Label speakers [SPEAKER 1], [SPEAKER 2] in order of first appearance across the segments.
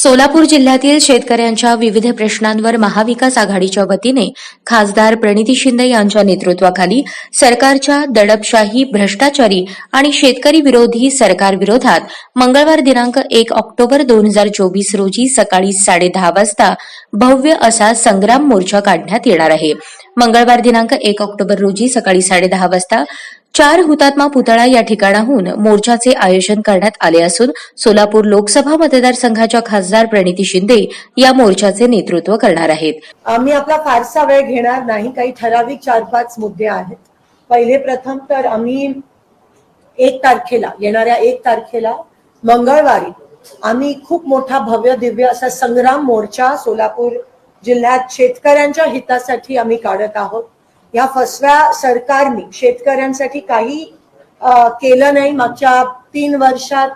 [SPEAKER 1] सोलापूर जिल्ह्यातील शेतकऱ्यांच्या विविध प्रश्नांवर महाविकास आघाडीच्या वतीने खासदार प्रणिती शिंदे यांच्या नेतृत्वाखाली सरकारच्या दडपशाही भ्रष्टाचारी आणि शेतकरी विरोधी सरकारविरोधात मंगळवार दिनांक एक ऑक्टोबर दोन हजार चोवीस रोजी सकाळी साडेदहा वाजता भव्य असा संग्राम मोर्चा काढण्यात येणार आहे. मंगळवार दिनांक एक ऑक्टोबर रोजी सकाळी साडेदहा वाजता चार हुतात्मा पुतळा या ठिकाणाहून मोर्चाचे आयोजन करण्यात आले असून सोलापूर लोकसभा मतदारसंघाच्या खासदार प्रणिती शिंदे या मोर्चाचे नेतृत्व करणार आहेत.
[SPEAKER 2] आम्ही आपला फारसा वेळ घेणार नाही. काही ठराविक चार पाच मुद्दे आहेत. पहिले प्रथम तर आम्ही एक तारखेला येणाऱ्या एक तारखेला मंगळवारी आम्ही खूप मोठा भव्य दिव्य असा संग्राम मोर्चा सोलापूर जिल्ह्यात शेतकऱ्यांच्या हितासाठी आम्ही काढत आहोत. या फसव्या सरकारने शेतकऱ्यांसाठी काही केलं नाही. मागच्या तीन वर्षात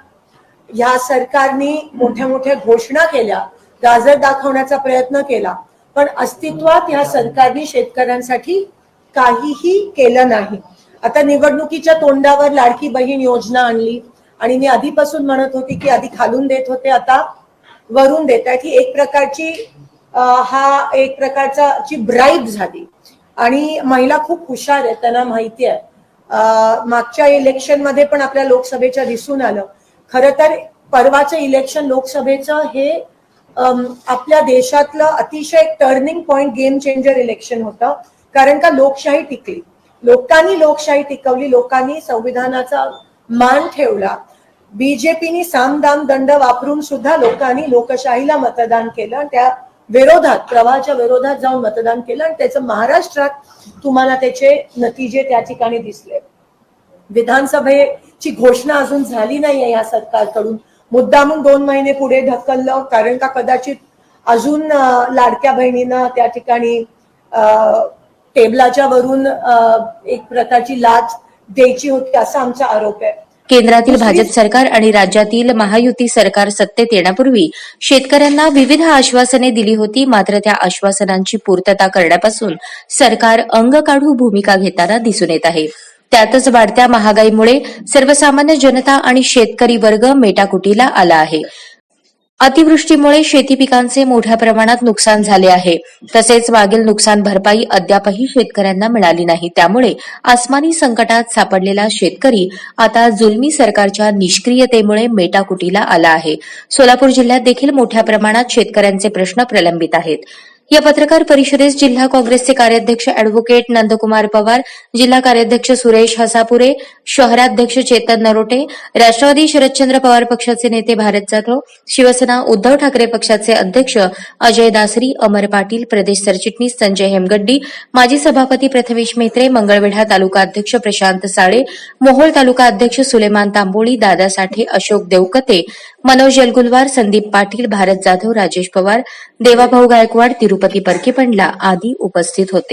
[SPEAKER 2] या सरकारने मोठ्या मोठ्या घोषणा केल्या गाजर दाखवण्याचा प्रयत्न केला. पण अस्तित्वात या सरकारने शेतकऱ्यांसाठी काहीही केलं नाही. आता निवडणुकीच्या तोंडावर लाडकी बहीण योजना आणली आणि मी आधीपासून म्हणत होती की आधी खालून देत होते आता वरून देत आहेत. ही एक प्रकारची हा एक प्रकारचा ची ब्राईब झाली. आणि महिला खूप हुशार आहेत त्यांना माहिती आहे. मागच्या इलेक्शनमध्ये पण आपल्या लोकसभेच्या दिसून आलं. खर तर परवाचं इलेक्शन लोकसभेचं हे आपल्या देशातलं अतिशय turning point game changer election होतं. कारण का लोकशाही टिकली. लोकांनी लोकशाही टिकवली लोकांनी संविधानाचा मान ठेवला. बीजेपीनी सामदाम दंड वापरून सुद्धा लोकांनी लोकशाहीला मतदान केलं. त्या विरोधात प्रवाहाच्या विरोधात जाऊन मतदान केलं आणि त्याचं महाराष्ट्रात तुम्हाला त्याचे नतीजे त्या ठिकाणी दिसले. विधानसभेची घोषणा अजून झाली नाहीये या सरकारकडून. मुद्दामून दोन महिने पुढे ढकललं कारण का कदाचित अजून लाडक्या बहिणींना त्या ठिकाणी अं, टेबलाच्या वरून एक प्रकारची लाच द्यायची होती असा आमचा आरोप आहे.
[SPEAKER 1] केंद्रातील भाजप सरकार आणि राज्यातील महायुती सरकार सत्तेत येण्यापूर्वी शेतकऱ्यांना विविध आश्वासने दिली होती मात्र त्या आश्वासनांची पूर्तता करण्यापासून सरकार अंग काढू भूमिका घेताना दिसून येत आहे. त्यातच वाढत्या महागाईमुळे सर्वसामान्य जनता आणि शेतकरी वर्ग मेटाकुटीला आला आहे. अतिवृष्टीमुळे शेती पिकांचे मोठ्या प्रमाणात नुकसान झाले आहे. तसेच मागील नुकसान भरपाई अद्यापही शेतकऱ्यांना मिळाली नाही. त्यामुळे आसमानी संकटात सापडलेला शेतकरी आता जुलमी सरकारच्या निष्क्रियतेमुळे मेटाकुटीला आला आहे. सोलापूर जिल्ह्यात देखील मोठ्या प्रमाणात शेतकऱ्यांचे प्रश्न प्रलंबित आहेत. या पत्रकार परिषदेस जिल्हा काँग्रेसचे कार्याध्यक्ष अॅडव्होकेट नंदकुमार पवार जिल्हा कार्याध्यक्ष सुरेश हसापुरे शहराध्यक्ष चेतन नरोटे राष्ट्रवादी शरदचंद्र पवार पक्षाचे नेते भारत जाधव शिवसेना उद्धव ठाकरे पक्षाचे अध्यक्ष अजय दासरी अमर पाटील प्रदेश सरचिटणीस संजय हेमगड्डी माजी सभापती प्रथमेश मेत्रे मंगळवेढा तालुका अध्यक्ष प्रशांत साळे मोहोळ तालुका अध्यक्ष सुलेमान तांबोळी दादा साठे अशोक देवकते मनोज यलगुलवार संदीप पाटील भारत जाधव राजेश पवार देवाभाऊ गायकवाड तिरुपती परके पंडला आदी उपस्थित होते.